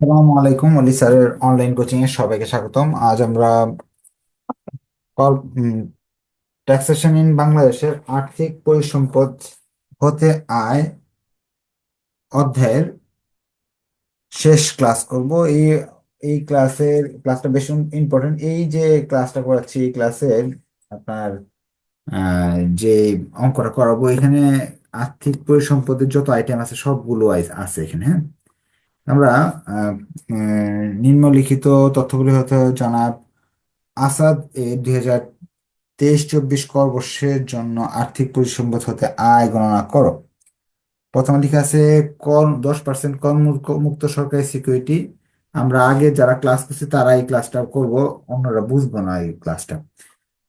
আসসালামু আলাইকুম অলি স্যারের অনলাইন কোচিং এ সবাইকে স্বাগতম। আজ আমরা ট্যাক্সেশন ইন বাংলাদেশের আর্থিক পরিসম্পদ হতে আয় অধ্যায়ের শেষ ক্লাস করব। এই এই ক্লাসের ক্লাসটা বেশি ইম্পর্টেন্ট এই যে ক্লাসটা করাচ্ছি, এই ক্লাসের আপনার যে অঙ্কটা করাবো, এখানে আর্থিক পরিসম্পদের যত আইটেম আছে, সবগুলো আছে এখানে হ্যাঁ? আমরা নিম্নলিখিত তথ্যগুলি হতে জনাব আসাদ এ দুই হাজার তেইশ চব্বিশ বর্ষের জন্য আর্থিক পরিসম্পদ হতে আয় গণনা করো। প্রথমে লেখা আছে, কর, দশ পার্সেন্ট কর মুক্ত সরকারি সিকিউরিটি। আমরা আগে যারা ক্লাস করছি, তারা এই ক্লাসটা করব, অন্যরা বুঝব না এই ক্লাসটা।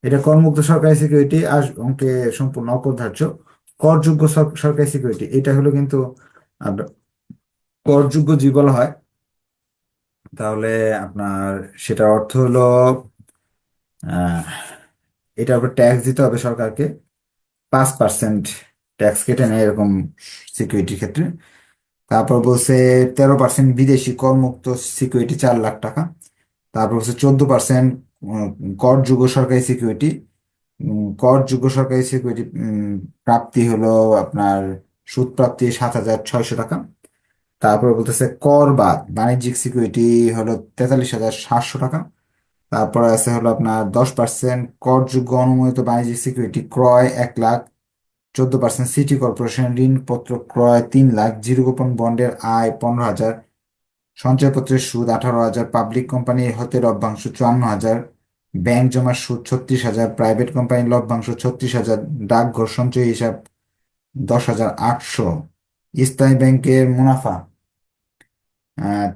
এটা করমুক্ত সরকারি সিকিউরিটি আর অঙ্কে সম্পূর্ণ অপরিহার্য। করযোগ্য সর- সরকারি সিকিউরিটি, এটা হলো কিন্তু করযোগ্য যে বলা হয়, তাহলে আপনার সেটার অর্থ হলো এটার উপর ট্যাক্স দিতে হবে সরকারকে। পাঁচ পার্সেন্ট ট্যাক্স কেটে নেয় এরকম সিকিউরিটির ক্ষেত্রে। তারপর বলছে তেরো পার্সেন্ট বিদেশি করমুক্ত সিকিউরিটি চার লাখ টাকা। তারপর হচ্ছে চোদ্দ পার্সেন্ট করযোগ্য সরকারি সিকিউরিটি করযোগ্য সরকারি সিকিউরিটি প্রাপ্তি হলো আপনার সুদ প্রাপ্তি সাত হাজার ছয়শো টাকা। তারপর বলতেছে কর বাদ। বাণিজ্যিক সিকিউরিটি হলো তেতাল্লিশ হাজার সাতশো টাকা। তারপরে আছে হলো আপনার দশ পার্সেন্ট করযোগ্য অনুমোদিত বাণিজ্যিক সিকিউরিটি ক্রয় এক লাখ। চোদ্দ পার্সেন্ট সিটি কর্পোরেশন ঋণপত্র ক্রয় তিন লাখ। জিরো কুপন বন্ডের আয় পনেরো হাজার। সঞ্চয়পত্রের সুদ আঠারো হাজার। পাবলিক কোম্পানি হতে লভ্যাংশ চুয়ান্ন হাজার। ব্যাংক জমার সুদ ছত্রিশ হাজার। প্রাইভেট কোম্পানির লভ্যাংশ ছত্রিশ হাজার। ডাকঘর সঞ্চয় হিসাব দশ হাজার আটশো। স্থায়ী ব্যাংকের মুনাফা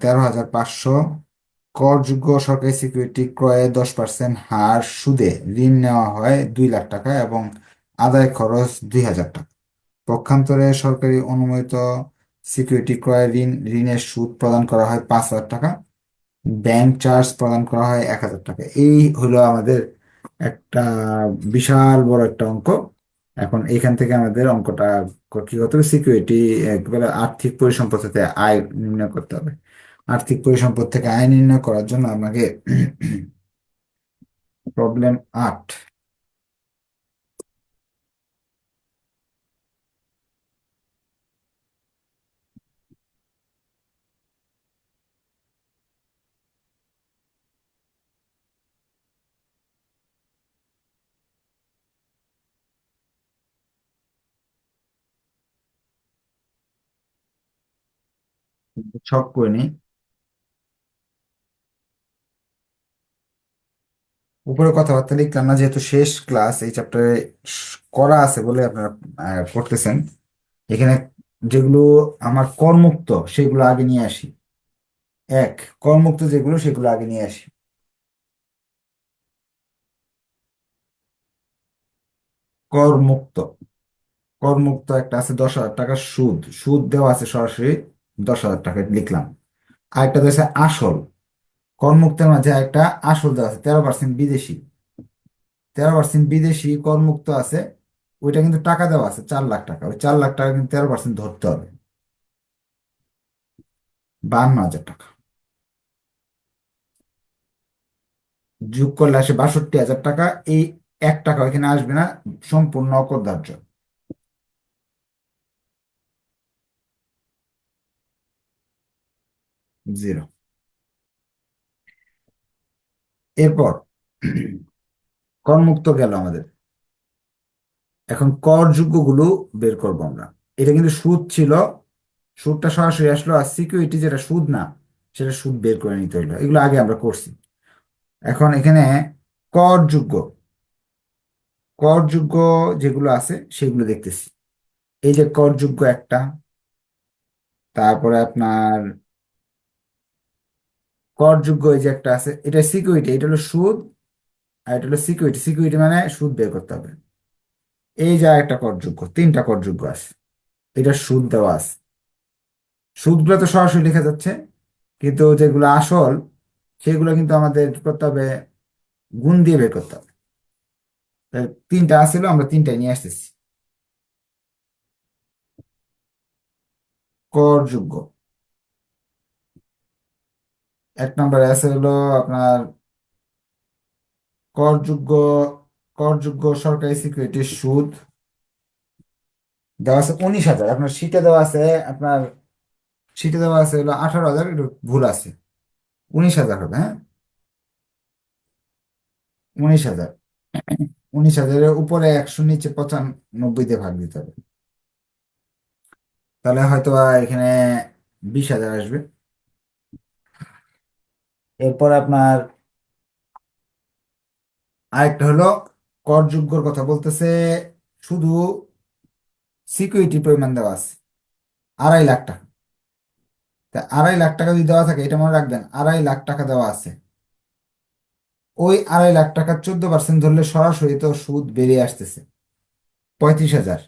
তেরো হাজার পাঁচশো। করযোগ্য সরকারি সিকিউরিটি ক্রয়ে দশ পার্সেন্ট হার সুদে ঋণ নেওয়া হয় দুই লাখ টাকা এবং আদায় খরচ দুই হাজার টাকা। পক্ষান্তরে সরকারি অনুমোদিত সিকিউরিটি ক্রয় ঋণ, ঋণের সুদ প্রদান করা হয় পাঁচ হাজার টাকা। ব্যাংক চার্জ প্রদান করা হয় এক হাজার টাকা। এই হলো আমাদের একটা বিশাল বড় একটা অঙ্ক। এখন এখান থেকে আমাদের অঙ্কটা ক- করতে হবে? সিকিউরিটি একবারে আর্থিক পরিসম্পদ থেকে আয় নির্ণয় করতে হবে। আর্থিক পরিসম্পদ থেকে আয় নির্ণয় করার জন্য আমাকে প্রবলেম আট ছক করে নিই। উপরে কথাবার্তা লিখলাম না, যেহেতু শেষ ক্লাস এই চ্যাপ্টারে করা আছে বলে আপনারা করতেছেন এখানে যেগুলো আমার করমুক্ত, সেগুলো আগে নিয়ে আসি। এক, করমুক্ত যেগুলো, সেগুলো আগে নিয়ে আসি। করমুক্ত। করমুক্ত একটা আছে দশ হাজার টাকা সুদ। সুদ দেওয়া আছে সরাসরি দশ হাজার টাকা লিখলাম। আরেকটা আছে আসল। করমুক্তের মাঝে একটা আসল দেওয়া আছে, তেরো পার্সেন্ট বিদেশি। তেরো পার্সেন্ট বিদেশি করমুক্ত আছে, ওইটা কিন্তু টাকা দেওয়া আছে, চার লাখ টাকা। ওই চার লাখ টাকা কিন্তু তেরো পার্সেন্ট ধরতে হবে। বান্ন হাজার টাকা। যোগ করলে আসে বাষট্টি হাজার টাকা। এই এক টাকা এখানে আসবে না, সম্পূর্ণ অকরদার্য জিরো। এরপর করমুক্ত গেল আমাদের। এখন করযোগ্যগুলো বের করব আমরা। এটা কিন্তু সুদ ছিল। সুদটা সরাসরি আসলো আর সিকিউরিটি যেটা সুদ না, সেটা সুদ বের করে নিতে হলো এগুলো আগে আমরা করছি। এখন এখানে করযোগ্য করযোগ্য যেগুলো আছে সেগুলো দেখতেছি। এই যে করযোগ্য একটা, তারপরে আপনার করযোগ্য এই যে একটা আছে, এটা সিকিউরিটি এটা হলো সুদ, আর এটা হলো সিকিউরিটি সিকিউরিটি মানে সুদ বের করতে হবে। এই যে একটা করযোগ্য, তিনটা করযোগ্য আছে। এটা সুদ দেওয়া আছে। সুদগুলো তো সরাসরি লেখা যাচ্ছে, কিন্তু যেগুলো আসল, সেগুলো কিন্তু আমাদের করতে হবে? গুণ দিয়ে বের করতে হবে। তিনটা আসছিল আমরা তিনটাই নিয়ে আসতেছি। করযোগ্য। এক নম্বরে আছে হলো আপনার করযোগ্য করযোগ্য সরকারি সিকিউরিটির সুদ। দেওয়া আছে উনিশ হাজার। আপনার শীটে দেওয়া আছে, আপনার শীটে দেওয়া আছে হলো আঠারো হাজার, একটু ভুল আছে। উনিশ হাজার হবে হ্যাঁ? উনিশ হাজার। উনিশ হাজারের উপরে একশো, নিচে পঁচানব্বই দিয়ে ভাগ দিতে হবে। তাহলে হয়তো এখানে বিশ হাজার আসবে। এরপর আপনার আরেকটা হলো করযোগ্যর কথা বলতেছে, শুধু সিকিউরিটি পরিমাণ দেওয়া আছে, আড়াই লাখ টাকা। তা আড়াই লাখ টাকা যদি দেওয়া থাকে, এটা মনে রাখবেন, আড়াই লাখ টাকা দেওয়া আছে। ওই আড়াই লাখ টাকা চোদ্দ পার্সেন্ট ধরলে সরাসরি তো সুদ বেরিয়ে আসতেছে, পঁয়ত্রিশ হাজার।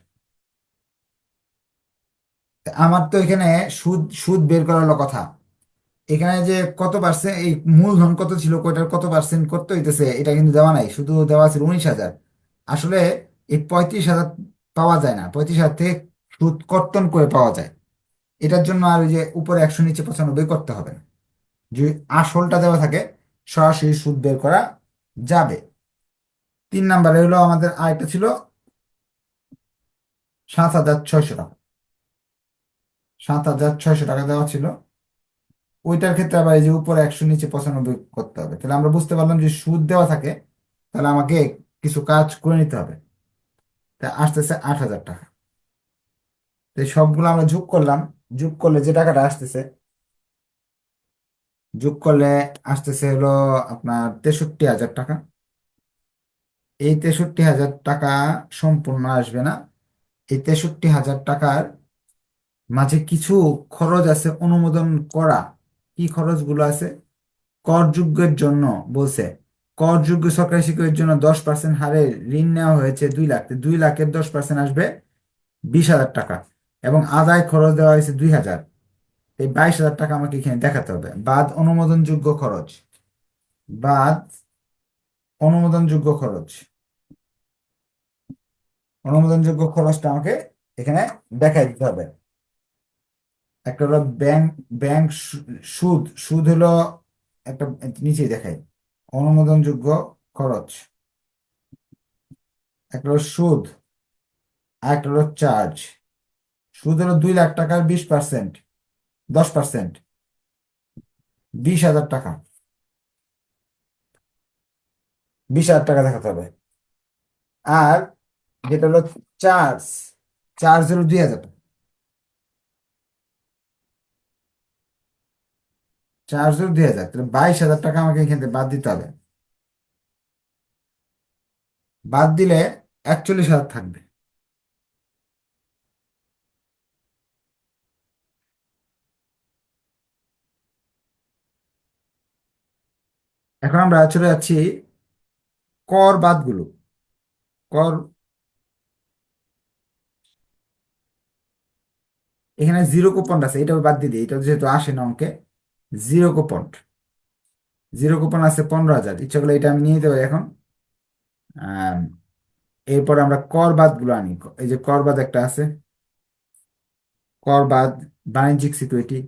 আমার তো এখানে সুদ সুদ বের করার কথা। এখানে যে কত পার্সেন্ট এই মূলধন কত ছিল, কয়টার কত পার্সেন্ট করতে হইতেছে, এটা কিন্তু দেওয়া নাই, শুধু দেওয়া ছিল উনিশ হাজার। আসলে এই পঁয়ত্রিশ হাজার পাওয়া যায় না, পঁয়ত্রিশ হাজার থেকে সুদ কর্তন করে পাওয়া যায়। এটার জন্য আর ওই যে উপরে একশো নিচে পঁচানব্বই করতে হবে না। যদি আসলটা দেওয়া থাকে, সরাসরি সুদ বের করা যাবে। তিন নাম্বারে হলো আমাদের আরেকটা ছিল সাত হাজার ছয়শো টাকা। সাত হাজার ছয়শো টাকা দেওয়া ছিল। ওইটার ক্ষেত্রে আবার এই যে উপরে একশো, নিচে পঁচানব্বই করতে হবে। তাহলে আমরা বুঝতে পারলাম যে সুদ দেওয়া থাকে, তাহলে আমাকে কিছু কাজ করে নিতে হবে। তা আসতেছে আট হাজার টাকা। তো সবগুলো আমরা যোগ করলাম। যোগ করলে যে টাকাটা আসতেছে, যোগ করলে আসতেছে হলো আপনার তেষট্টি হাজার টাকা। এই তেষট্টি হাজার টাকা সম্পূর্ণ আসবে না। এই তেষট্টি হাজার টাকার মাঝে কিছু খরচ আছে অনুমোদন করা। কি খরচগুলো আছে? করযোগ্যের জন্য বলছে, করযোগ্য সরকারি শিক্ষকের জন্য দশ পার্সেন্ট হারে ঋণ নেওয়া হয়েছে দুই লাখ। দুই লাখের দশ পার্সেন্ট আসবে বিশ হাজার টাকা এবং আদায় খরচ দেওয়া হয়েছে দুই হাজার। এই বাইশ হাজার টাকা আমাকে এখানে দেখাতে হবে। বাদ অনুমোদনযোগ্য খরচ। বাদ অনুমোদনযোগ্য খরচ। অনুমোদনযোগ্য খরচটা আমাকে এখানে দেখাই দিতে হবে। একটা হলো ব্যাংক ব্যাংক সুদ সুদ হলো একটা নিচে দেখাই, অনুমোদনযোগ্য খরচ। একটা হলো সুদ আর একটা হলো চার্জ। সুদ হলো দুই লাখ টাকার বিশ পার্সেন্ট, দশ পার্সেন্ট, বিশ হাজার টাকা। বিশ হাজার টাকা দেখাতে হবে। আর যেটা হলো চার্জ চার্জ হলো দুই হাজার টাকা। হলো দুই হাজার। তাহলে বাইশ হাজার টাকা আমাকে এখান থেকে বাদ দিতে হবে। বাদ দিলে একচল্লিশ হাজার থাকবে। এখন আমরা চলে যাচ্ছি কর বাদগুলো। কর এখানে জিরো কুপন আছে এটা বাদ দিয়ে দিই, এটা যেহেতু আসে না অঙ্কে। Zero coupon. জিরো কুপন আছে পনেরো হাজার। ইচ্ছা করলে এটা আমি নিয়ে পারি এখন। এরপর আমরা কর বাদগুলো আনি। এই যে কর বাদ একটা আছে। কর বাদ, বাণিজ্যিক সিকিউরিটি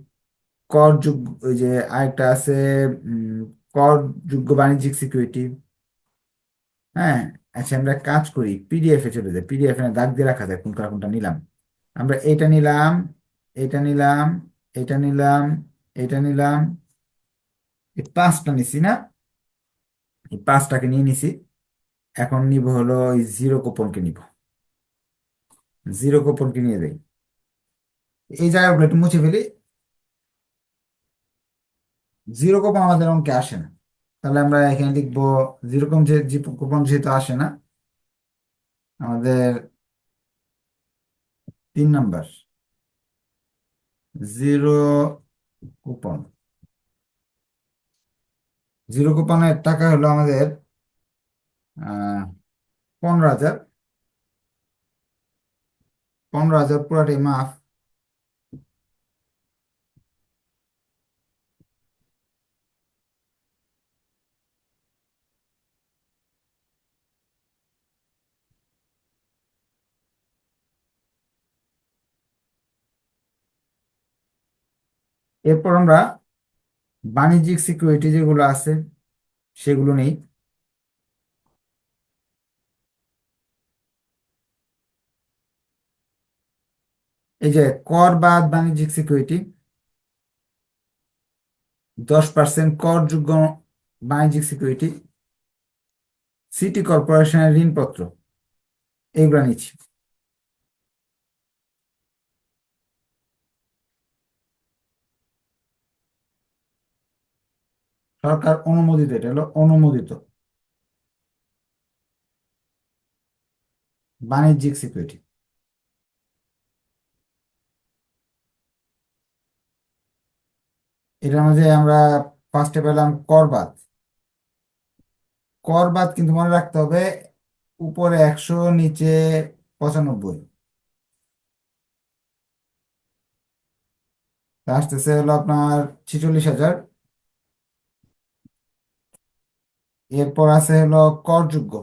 করযোগ্য ওই যে আরেকটা আছে করযোগ্য বাণিজ্যিক সিকিউরিটি হ্যাঁ আচ্ছা আমরা কাজ করি। পিডিএফ এ চলে যাই। পিডিএফ এ দাগ দিয়ে রাখা যায়, কোনটা কোনটা নিলাম। আমরা এটা নিলাম এটা নিলাম এটা নিলাম এটা নিলাম। এই পাঁচটা নিছি না? এই পাঁচটাকে নিয়ে নিছি। এখন নিব হলো ওই জিরো কুপনকে নিব। জিরো কুপনকে নিয়ে যাই এই জায়গাগুলো একটু মুছে ফেলি। জিরো কুপন আমাদের অঙ্কে আসে না। তাহলে আমরা এখানে লিখব জিরো কম যে কুপন যেহেতু আসে না, আমাদের তিন নাম্বার। Zero coupon. জিরো কুপনের টাকা হলো আমাদের পনেরো হাজার। পনেরো হাজার পুরাটাই মাফ। এরপর আমরা বাণিজ্যিক সিকিউরিটি যেগুলো আছে, সেগুলো নেই। এই যে কর বাদ বাণিজ্যিক সিকিউরিটি দশ পার্সেন্ট করযোগ্য বাণিজ্যিক সিকিউরিটি সিটি কর্পোরেশনের ঋণপত্র, এইগুলো নিচ্ছি। সরকার অনুমোদিত, এটা হলো অনুমোদিত। বাণিজ্যিক সিকিউরিটি এটার মধ্যে আমরা ফার্স্টে পেলাম করবাদ। করবাদ কিন্তু মনে রাখতে হবে, উপরে একশো, নিচে পঁচানব্বই। আসতেছে হলো আপনার ছিচল্লিশ হাজার। এরপর আছে হলো করযোগ্য।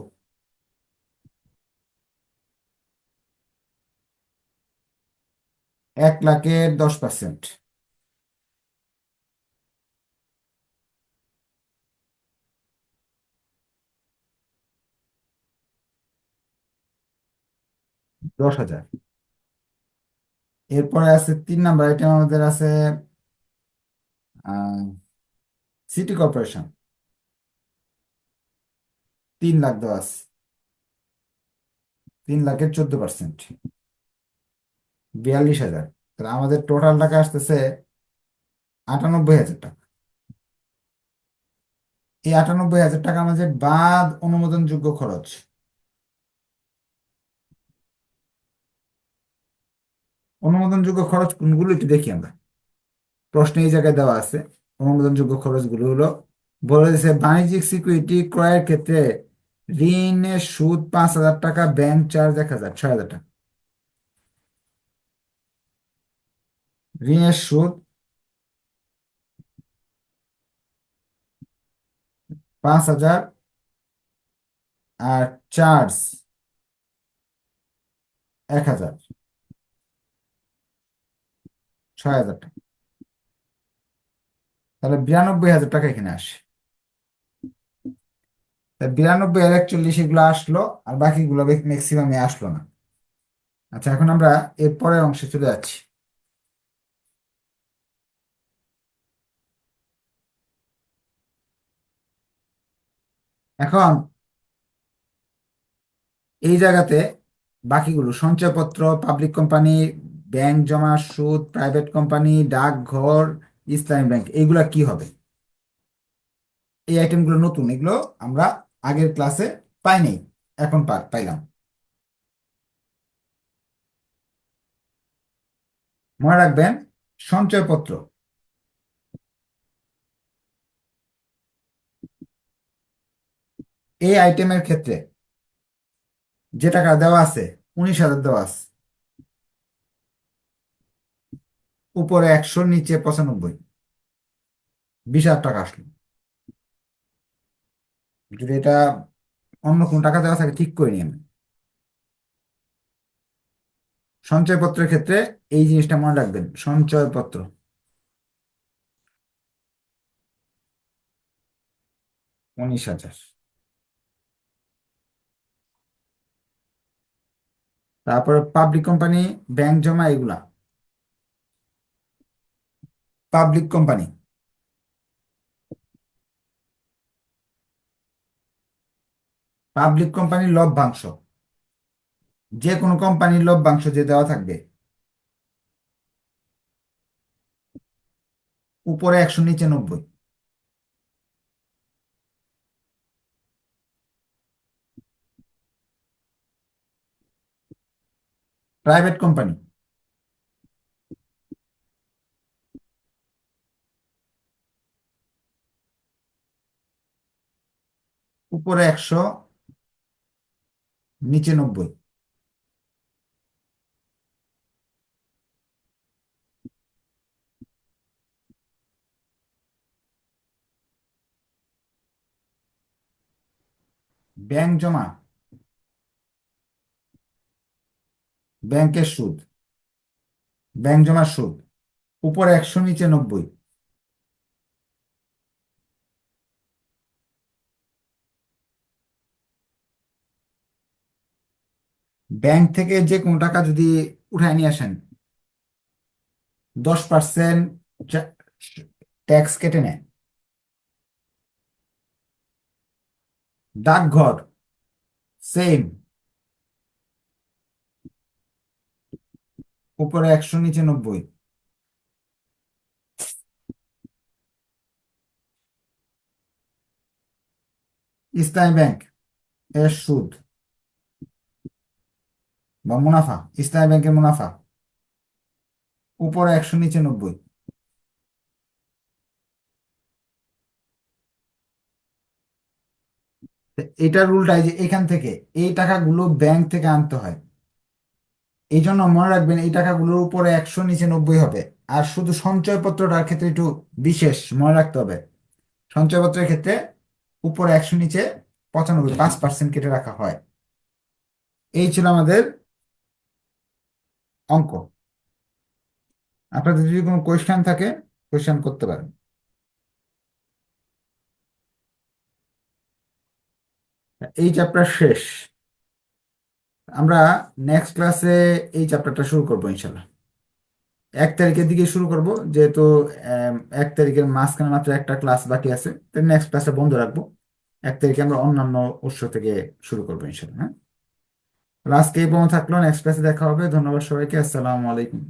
এক লাখের দশ পার্সেন্ট দশ হাজার। এরপরে আছে তিন নাম্বার আইটেম আমাদের আছে সিটি কর্পোরেশন তিন লাখ দেওয়া আছে। তিন লাখের চোদ্দ পার্সেন্ট বিয়াল্লিশ হাজার। তাহলে আমাদের টোটাল টাকা আসতেছে আটানব্বই হাজার টাকা। এই আটানব্বই হাজার টাকা আমাদের বাদ অনুমোদনযোগ্য খরচ। অনুমোদনযোগ্য খরচ কোনগুলো একটু দেখি আমরা। প্রশ্নে এই জায়গায় দেওয়া আছে। অনুমোদনযোগ্য খরচগুলো হলো, বলে দিয়েছে বাণিজ্যিক সিকিউরিটি ক্রয়ের ক্ষেত্রে ঋণের সুদ পাঁচ হাজার টাকা ব্যাংক চার্জ এক হাজার, ছয় হাজার টাকা। ঋণের সুদ পাঁচ হাজার আর চার্জ এক হাজার, ছয় হাজার টাকা। তাহলে বিরানব্বই হাজার টাকা এখানে আসে। বিরানব্বই আর একচল্লিশ এগুলো আসলো, আর বাকিগুলো ম্যাক্সিমামে আসলো না। আচ্ছা এখন আমরা এর পরের অংশে চলে যাচ্ছি। এখন এই জায়গাতে বাকিগুলো, সঞ্চয়পত্র পাবলিক কোম্পানি ব্যাংক জমা, সুদ প্রাইভেট কোম্পানি ডাকঘর, ইসলামী ব্যাংক এইগুলা কি হবে? এই আইটেমগুলো নতুন, এগুলো আমরা আগের ক্লাসে পাইনি এখন পাইলাম। মনে রাখবেন, সঞ্চয়পত্র। এই আইটেমের ক্ষেত্রে যে টাকা দেওয়া আছে, উনিশ হাজার দেওয়া আছে। উপরে একশো, নিচে পঁচানব্বই। বিশ হাজার টাকা আসলো। যদি এটা অন্য কোন টাকা দেওয়া থাকে, ঠিক করে নিই আমি সঞ্চয়পত্রের ক্ষেত্রে এই জিনিসটা মনে রাখবেন, সঞ্চয়পত্র। উনিশ হাজার। তারপরে পাবলিক কোম্পানি ব্যাংক জমা, এগুলা। পাবলিক কোম্পানি পাবলিক কোম্পানির লভ্যাংশ যে কোনো কোম্পানির লভ্যাংশ যে দেওয়া থাকবে। উপরে একশো নিচে নব্বই। Private company. উপরে একশো নিচে নব্বই। ব্যাংক জমা। ব্যাংকের সুদ। ব্যাংক জমার সুদ। উপরে একশো নিচে নব্বই। ব্যাংক থেকে যে কোনো টাকা যদি উঠায় নিয়ে আসেন, দশ পার্সেন্ট ট্যাক্স কেটে নেয়। ডাকঘর, সেম। উপরে একশো, নিচে নব্বই। ইসলামী ব্যাংক, এর সুদ। বা মুনাফা ইসলামী ব্যাংকের মুনাফা। উপরে একশো, নিচে নব্বই। এটার রুলটাই যে এখান থেকে, এই টাকাগুলো ব্যাংক থেকে আনতে হয়। এই জন্য মনে রাখবেন, এই টাকাগুলোর উপরে একশো, নিচে নব্বই হবে। আর শুধু সঞ্চয়পত্রটার ক্ষেত্রে একটু বিশেষ মনে রাখতে হবে। সঞ্চয়পত্রের ক্ষেত্রে উপরে একশো, নিচে পঁচানব্বই, পাঁচ পার্সেন্ট কেটে রাখা হয়। এই ছিল আমাদের অঙ্ক। আপনাদের যদি কোনো কোয়েশ্চেন থাকে কোয়েশ্চেন করতে পারেন। এই চ্যাপ্টার শেষ। আমরা নেক্সট ক্লাসে এই চ্যাপ্টারটা শুরু করব ইনশাল্লাহ এক তারিখের দিকে শুরু করব, যেহেতু এক তারিখের মাঝখানে মাত্র একটা ক্লাস বাকি আছে। নেক্সট ক্লাসে বন্ধ রাখব। এক তারিখে আমরা অন্যান্য উৎস থেকে শুরু করব ইনশাল্লাহ হ্যাঁ? আজকে এই পর্যন্ত থাকল নেক্সট ক্লাসে দেখা হবে। ধন্যবাদ সবাইকে। আসসালামু আলাইকুম।